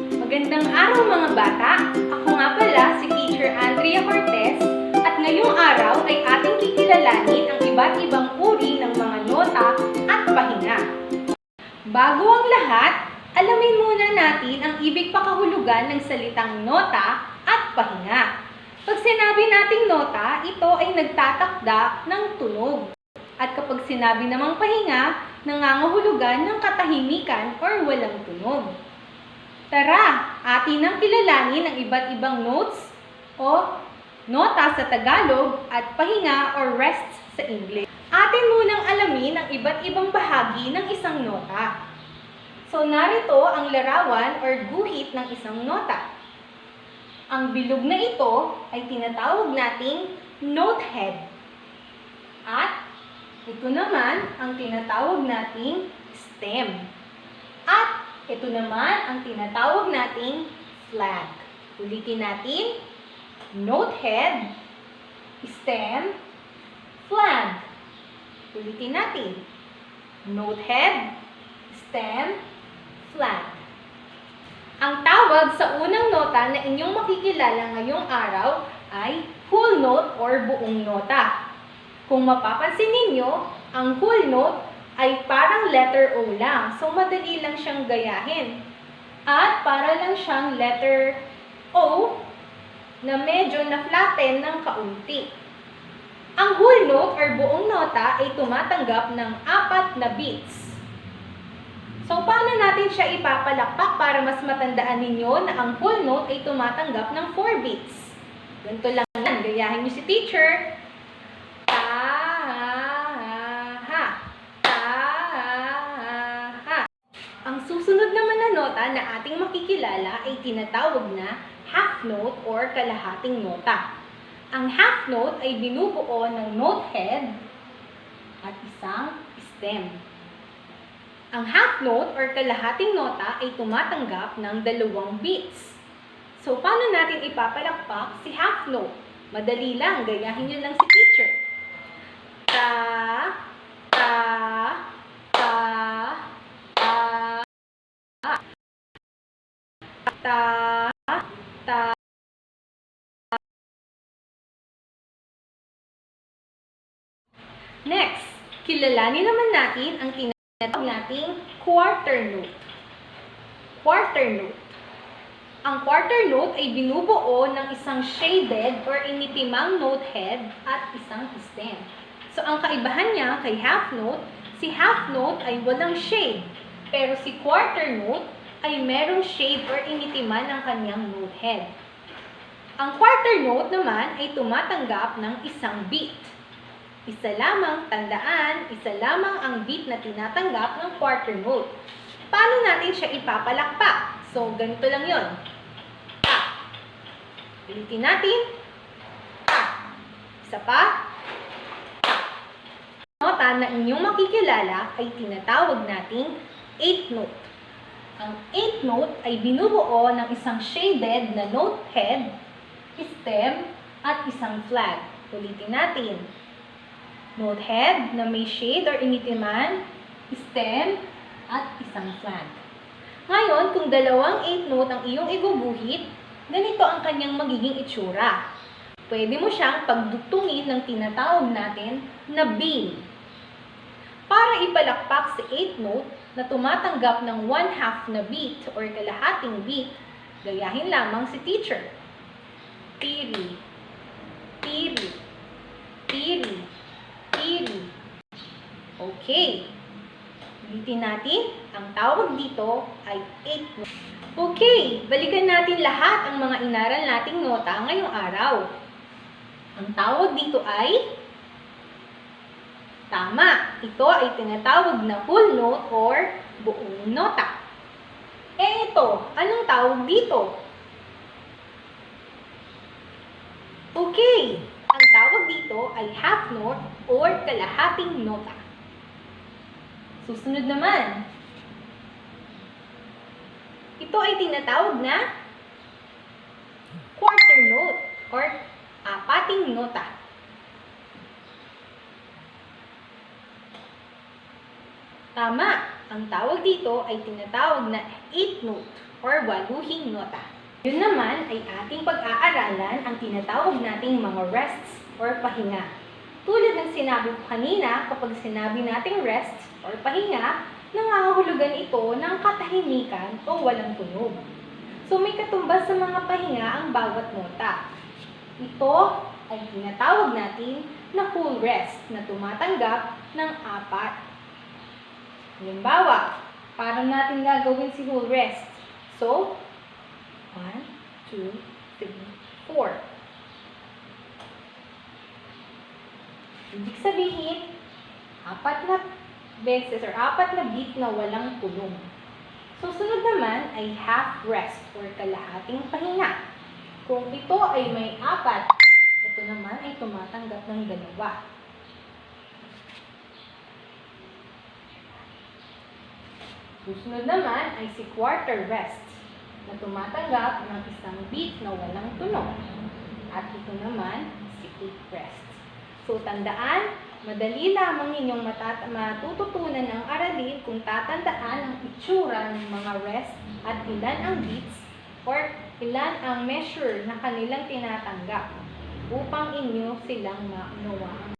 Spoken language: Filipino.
Magandang araw mga bata! Ako nga pala si Teacher Andrea Cortez at ngayong araw ay ating kikilalanin ang iba't ibang uri ng mga nota at pahinga. Bago ang lahat, alamin muna natin ang ibig pakahulugan ng salitang nota at pahinga. Pag sinabi nating nota, ito ay nagtatakda ng tunog. At kapag sinabi namang pahinga, nangangahulugan ng katahimikan or walang tunog. Tara, atin ang kilalanin ang iba't ibang notes o nota sa Tagalog at pahinga or rest sa English. Atin munang alamin ang iba't ibang bahagi ng isang nota. So narito ang larawan or guhit ng isang nota. Ang bilog na ito ay tinatawag nating note head. At ito naman ang tinatawag nating stem. At ito naman ang tinatawag nating flag. Ulitin natin. Note head, stem, flag. Ulitin natin. Note head, stem, flag. Ang tawag sa unang nota na inyong makikilala ngayong araw ay whole note or buong nota. Kung mapapansin ninyo, ang whole note ay parang letter O lang. So, madali lang siyang gayahin. At para lang siyang letter O na medyo na-flatten ng kaunti. Ang whole note or buong nota ay tumatanggap ng apat na beats. So, paano natin siya ipapalakpak para mas matandaan ninyo na ang whole note ay tumatanggap ng 4 beats? Ganito lang yan. Gayahin niyo si teacher. Ta, ha, ha. Ta, ha, ha. Ang susunod naman na na ating makikilala ay tinatawag na half note or kalahating nota. Ang half note ay binubuo ng note head at isang stem. Ang half note or kalahating nota ay tumatanggap ng dalawang beats. So, paano natin ipapalakpak si half note? Madali lang, gayahin nyo lang si teacher. Ta, ta, ta, Next, kilalanin naman natin ang tinatawag nating quarter note. Quarter note. Ang quarter note ay binubuo ng isang shaded or initimang note head at isang stem. So, ang kaibahan niya kay half note, si half note ay walang shade. Pero si quarter note ay merong shade or initiman ng kanyang note head. Ang quarter note naman ay tumatanggap ng isang beat. Isa lamang tandaan, isa lamang ang beat na tinatanggap ng quarter note. Paano natin siya ipapalakpak? So, ganito lang yon. Ta. Ulitin natin. Ta. Isa pa. Ta. Nota na inyong makikilala ay tinatawag nating eighth note. Ang eighth note ay binubuo ng isang shaded na note head, stem, at isang flag. Ulitin natin note head na may shade or initiman, stem, at isang flag. Ngayon, kung dalawang 8 note ang iyong iguguhit, ganito ang kanyang magiging itsura. Pwede mo siyang pagdutungin ng tinatawag natin na beam. Para ipalakpak si 8 note na tumatanggap ng 1 half na beat or kalahating beat, gayahin lamang si teacher. Tiri, tiri, tiri, tiri. Okay. Ulitin natin, ang tawag dito ay 8 notes. Okay, balikan natin lahat ang mga inaral nating nota ngayong araw. Ang tawag dito ay tama. Ito ay tinatawag na whole note or buong nota. Eh ito, anong tawag dito? Okay, ang tawag dito ay half note or kalahating nota. Susunod naman. Ito ay tinatawag na quarter note or apating nota. Tama, ang tawag dito ay tinatawag na eighth note or waluhing nota. Yun naman ay ating pag-aaralan ang tinatawag nating mga rests or pahinga. Tulad ng sinabi ko kanina, kapag sinabi nating rest or pahinga, nangangahulugan ito ng katahimikan o walang tunog. So may katumbas sa mga pahinga ang bawat nota. Ito ay tinatawag natin na whole rest na tumatanggap ng apat. Halimbawa, paano natin gagawin si whole rest? So, 1, 2, 3, 4. Ibig sabihin, apat na beses or apat na beat na walang tulong. Susunod naman ay half rest or kalahating pahinga. Kung ito ay may apat, ito naman ay tumatanggap ng dalawa. Susunod naman ay si quarter rest na tumatanggap ng isang beat na walang tunog. At ito naman si eight rest. So tandaan, madali lamang ninyong matat- matututunan ang aralin kung tatandaan ang itsura ng mga rest at ilan ang beats or ilan ang measure na kanilang tinatanggap upang inyo silang maunawaan.